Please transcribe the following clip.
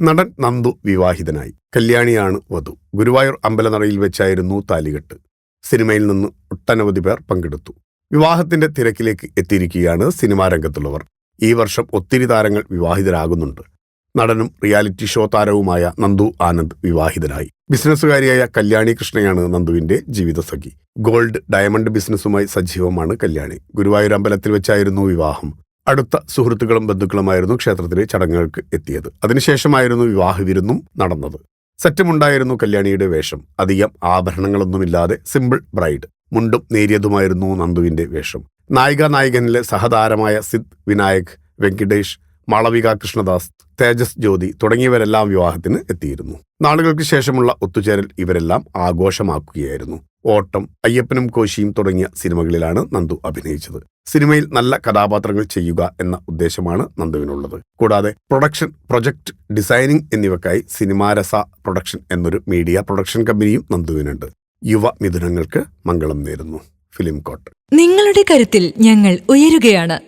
നടൻ നന്ദു വിവാഹിതനായി. കല്യാണിയാണ് വധു. ഗുരുവായൂർ അമ്പലനടയിൽ വെച്ചായിരുന്നു താലികെട്ട്. സിനിമയിൽ നിന്ന് ഒട്ടനവധി പേർ പങ്കെടുത്തു. വിവാഹത്തിന്റെ തിരക്കിലേക്ക് എത്തിയിരിക്കുകയാണ് സിനിമാ രംഗത്തുള്ളവർ. ഈ വർഷം ഒത്തിരി താരങ്ങൾ വിവാഹിതരാകുന്നുണ്ട്. നടനും റിയാലിറ്റി ഷോ താരവുമായ നന്ദു ആനന്ദ് വിവാഹിതനായി. ബിസിനസ്സുകാരിയായ കല്യാണി കൃഷ്ണയാണ് നന്ദുവിന്റെ ജീവിതസഖി ഗോൾഡ് ഡയമണ്ട് ബിസിനസ്സുമായി സജീവമാണ് കല്യാണി. ഗുരുവായൂർ അമ്പലത്തിൽ വെച്ചായിരുന്നു വിവാഹം. അടുത്ത സുഹൃത്തുക്കളും ബന്ധുക്കളുമായിരുന്നു ക്ഷേത്രത്തിലെ ചടങ്ങുകൾക്ക് എത്തിയത്. അതിനുശേഷമായിരുന്നു വിവാഹ വിരുന്നും നടന്നത്. സെറ്റുമുണ്ടായിരുന്നു കല്യാണിയുടെ വേഷം. അധികം ആഭരണങ്ങളൊന്നുമില്ലാതെ സിമ്പിൾ ബ്രൈഡ്. മുണ്ടും നേരിയതുമായിരുന്നു നന്ദുവിന്റെ വേഷം. നായിക നായകനിലെ സഹതാരമായ സിദ് വിനായക് വെങ്കിടേഷ് മാളവിക കൃഷ്ണദാസ് തേജസ് ജ്യോതി തുടങ്ങിയവരെല്ലാം വിവാഹത്തിന് എത്തിയിരുന്നു. നാളുകൾക്ക് ശേഷമുള്ള ഒത്തുചേരൽ ഇവരെല്ലാം ആഘോഷമാക്കുകയായിരുന്നു. ഓട്ടം അയ്യപ്പനും കോശിയും തുടങ്ങിയ സിനിമകളിലാണ് നന്ദു അഭിനയിച്ചത്. സിനിമയിൽ നല്ല കഥാപാത്രങ്ങൾ ചെയ്യുക എന്ന ഉദ്ദേശമാണ് നന്ദുവിനുള്ളത്. കൂടാതെ പ്രൊഡക്ഷൻ പ്രൊജക്ട് ഡിസൈനിങ് എന്നിവയ്ക്കായി സിനിമാരസ പ്രൊഡക്ഷൻ എന്നൊരു മീഡിയ പ്രൊഡക്ഷൻ കമ്പനിയും നന്ദുവിനുണ്ട്. യുവ മിഥുനങ്ങൾക്ക് മംഗളം നേരുന്നു. ഫിലിം കോട്ട്. നിങ്ങളുടെ കരുത്തിൽ ഞങ്ങൾ ഉയരുകയാണ്.